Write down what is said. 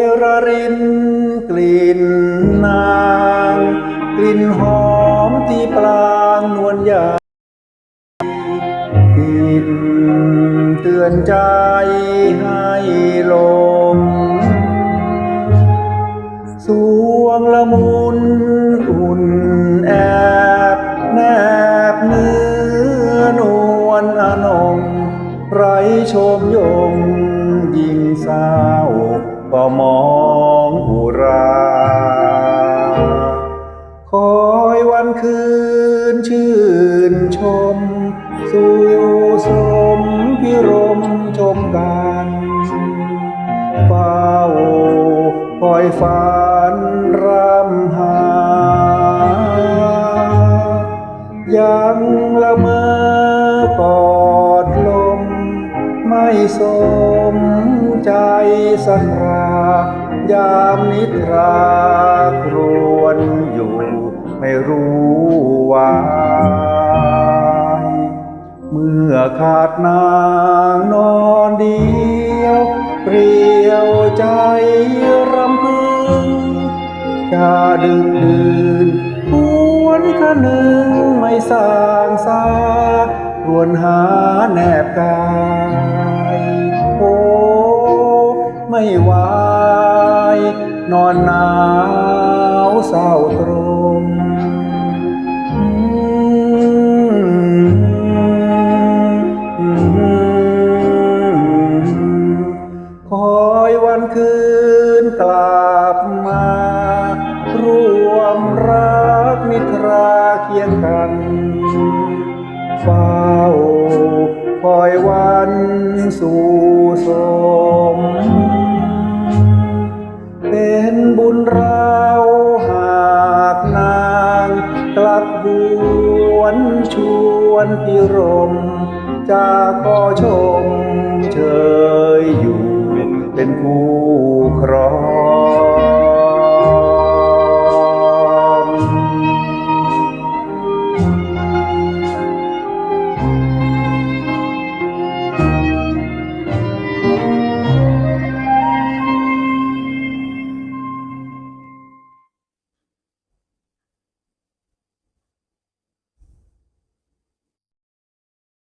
ยระรินกลิ่นนาง กลิ่นหอมที่ปลางนวลยาลิ่นเตือนใจให้ลม สวงละมุนอุ่นแอบแนบเนื้อนวลอนงไรชมยงยิ่งสาว ก็มองอุรา คอยวันคืนชื่นชม สู่สมพิรมชมกันเฝ้าคอยฝันรำหา ยังละเมอกอดลม ไม่สมใจสันรา ยามนิทราครวนอยู่ไม่รู้วายเมื่อขาดนางนอนเดียว เปรียวใจรำพึงจะดึกดื่นหวนคะนึงไม่สางสารวนหาแนบกายาวเศร้าตรงอืมคอยวันคืนกลับมา ร่วมรักนิทราเคียงกันเฝ้าคอยวันสู่สม หวนชวนพิรมจะขอชมเชยอยู่เป็นคู่